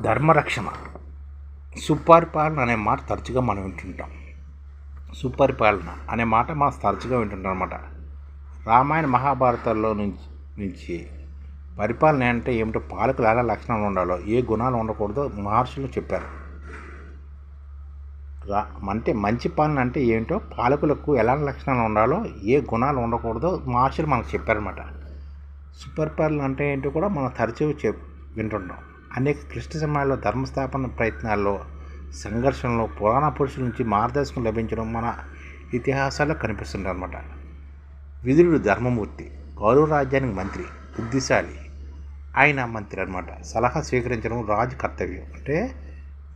ధర్మరక్షణ. సుపరిపాలన అనే మాట తరచుగా మనం వింటుంటాం. సుపరిపాలన అనే మాట మనం తరచుగా వింటుంటాం అనమాట రామాయణ మహాభారతాల్లో నుంచి నుంచి పరిపాలన అంటే ఏమిటో పాలకులు ఎలా లక్షణాలు ఉండాలో ఏ గుణాలు ఉండకూడదో మహర్షులు చెప్పారు. రా అంటే మంచి పాలన అంటే ఏంటో పాలకులకు ఎలాంటి లక్షణాలు ఉండాలో ఏ గుణాలు ఉండకూడదో మహర్షులు మనకు చెప్పారన్నమాట. సుపరిపాలన అంటే ఏంటో కూడా మనం తరచూ చెప్ వింటుంటాం. అనేక క్లిష్ట సమయాల్లో ధర్మస్థాపన ప్రయత్నాల్లో సంఘర్షణలో పురాణ పురుషుల నుంచి మార్గదర్శకం లభించడం మన ఇతిహాసాల్లో కనిపిస్తుంది అనమాట విదురుడు ధర్మమూర్తి గౌరవ రాజ్యానికి మంత్రి బుద్ధిశాలి. ఆయన మంత్రి అనమాట సలహా స్వీకరించడం రాజు కర్తవ్యం. అంటే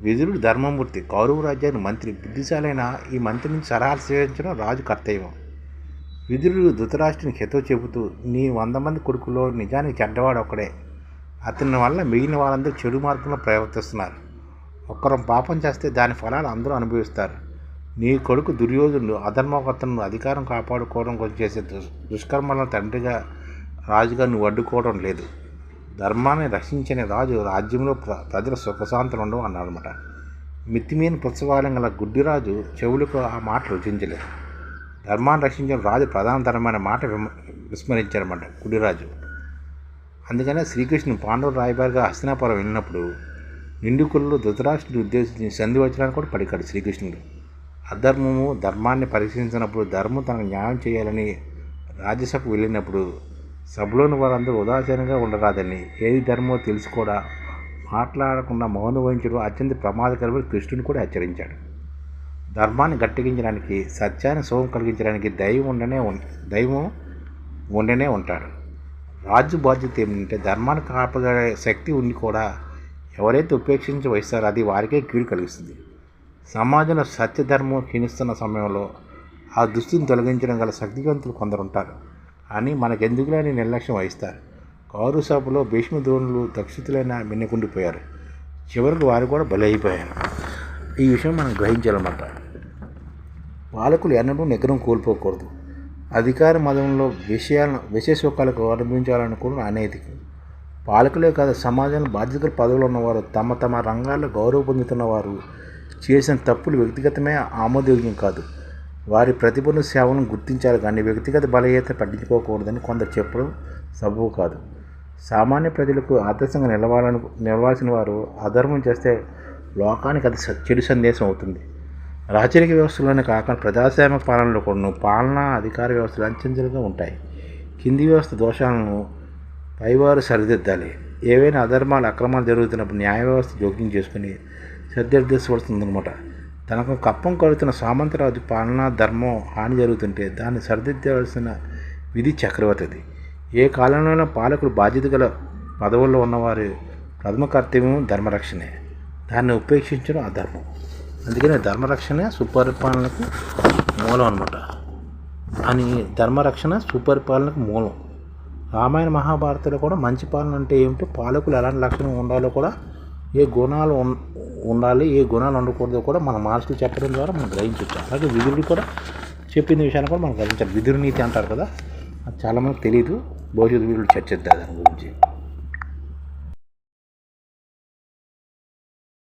విదురుడు ధర్మమూర్తి కౌరవ రాజ్యానికి మంత్రి బుద్ధిశాలైన ఈ మంత్రి నుంచి సలహాలు స్వీకరించడం రాజు కర్తవ్యం. విదురుడు ధృతరాష్ట్రుని హితవు చెబుతూ నీ వంద మంది కొడుకులో నిజానికి చెడ్డవాడు ఒకడే అతని వల్ల మిగిలిన వాళ్ళందరూ చెడు మార్గంలో ప్రవర్తిస్తున్నారు. ఒక్కరం పాపం చేస్తే దాని ఫలాలు అందరూ అనుభవిస్తారు. నీ కొడుకు దుర్యోధనుడు అధర్మకర్తను అధికారం కాపాడుకోవడం కోసం చేసే దుష్ దుష్కర్మలను తండ్రిగా రాజుగా నువ్వు అడ్డుకోవడం లేదు. ధర్మాన్ని రక్షించని రాజు రాజ్యంలో ప్ర ప్రజల సుఖశాంతులు ఉండవు అన్నాడనమాట మితిమీని పుత్సవాలం గల గుడ్డిరాజు చెవులకు ఆ మాట రుచించలేదు. ధర్మాన్ని రక్షించిన రాజు ప్రధాన ధర్మమైన మాట విమ విస్మరించారన్నమాట గుడిరాజు అందుకనే శ్రీకృష్ణుడు పాండవుడు రాయబారిగా హస్తినాపురం వెళ్ళినప్పుడు నిండుకుల్లో ధృతరాష్ట్రుడు ఉద్దేశించి సంధి వచ్చడానికి కూడా పడికాడు శ్రీకృష్ణుడు. అధర్మము ధర్మాన్ని పరిశీలించినప్పుడు ధర్మం తనకు న్యాయం చేయాలని రాజ్యసభకు వెళ్ళినప్పుడు సభలోని వారందరూ ఉదాసీనంగా ఉండరాదని ఏది ధర్మమో తెలుసుకోడా మాట్లాడకుండా మౌనం వహించడం అత్యంత ప్రమాదకరమని కృష్ణుని కూడా హెచ్చరించాడు. ధర్మాన్ని గట్టెగించడానికి సత్యాన్ని శోభం కలిగించడానికి దైవం ఉండనే దైవం ఉండనే ఉంటాడు. రాజు బాధ్యత ఏమిటంటే ధర్మాన్ని కాపాడే శక్తి ఉండి కూడా ఎవరైతే ఉపేక్షించి వహిస్తారో అది వారికే కీడు కలిగిస్తుంది. సమాజంలో సత్యధర్మం క్షీణిస్తున్న సమయంలో ఆ దుస్థితిని తొలగించడం గల శక్తివంతులు కొందరు ఉంటారు. అని మనకెందుకులేని నిర్లక్ష్యం వహిస్తారు. కౌరు సభలో భీష్మ ద్రోణులు దక్షితులైన మిన్నకుండిపోయారు. చివరికి వారు కూడా బలైపోయారు ఈ విషయం మనం గ్రహించాలన్నమాట. పాలకులు ఎన్నడూ నిగ్రహం కోల్పోకూడదు. అధికార మతంలో విషయాలను విశేషోకాలకు అనుభవించాలనుకోవడం అనేది పాలకులే కాదు సమాజంలో బాధ్యతల పదవులు ఉన్నవారు తమ తమ రంగాల్లో గౌరవ పొందుతున్నవారు చేసిన తప్పులు వ్యక్తిగతమే ఆమోదయోగ్యం కాదు. వారి ప్రతిభను సేవలను గుర్తించాలి కానీ వ్యక్తిగత బలహీనత పట్టించుకోకూడదని కొందరు చెప్పడం సబబు కాదు. సామాన్య ప్రజలకు ఆదర్శంగా నిలవాలను నిలవాల్సిన వారు అధర్మం చేస్తే లోకానికి అది చెడు సందేశం అవుతుంది. రాచరిక వ్యవస్థలోనే కాకుండా ప్రజాస్వామ్య పాలనలో కూడా పాలనా అధికార వ్యవస్థలు అంచెంచెలుగా ఉంటాయి. కింది వ్యవస్థ దోషాలను పైవారు సరిదిద్దాలి. ఏవైనా అధర్మాలు అక్రమాలు జరుగుతున్నప్పుడు న్యాయ వ్యవస్థ జోక్యం చేసుకుని సరిదిద్దవలసిందనమాట తనకు కప్పం కడుతున్న సామంతరాజు పాలనా ధర్మం హాని జరుగుతుంటే దాన్ని సరిదిద్దవలసిన విధి చక్రవర్తిది. ఏ కాలంలోనైనా పాలకుడు బాధ్యత గల పదవుల్లో ఉన్నవారి ప్రథమ కర్తవ్యం ధర్మరక్షణే. దాన్ని ఉపేక్షించడం అధర్మం. అందుకనే ధర్మరక్షణ సుపరిపాలనకు మూలం అనమాట అని ధర్మరక్షణ సుపరిపాలనకు మూలం. రామాయణ మహాభారతంలో కూడా మంచి పాలన అంటే ఏమిటో? పాలకులు ఎలాంటి లక్షణం ఉండాలో కూడా ఏ గుణాలు ఉండాలి ఏ గుణాలు ఉండకూడదో కూడా మన మార్కులు చెప్పడం ద్వారా మనం గ్రహించవచ్చు అలాగే విధుడు కూడా చెప్పిన విషయాన్ని కూడా మనం గ్రహించాలి. విధుడు నీతి అంటారు కదా అది చాలామందికి తెలియదు భవిష్యత్తు వీళ్ళు చర్చిద్దాం దాని గురించి.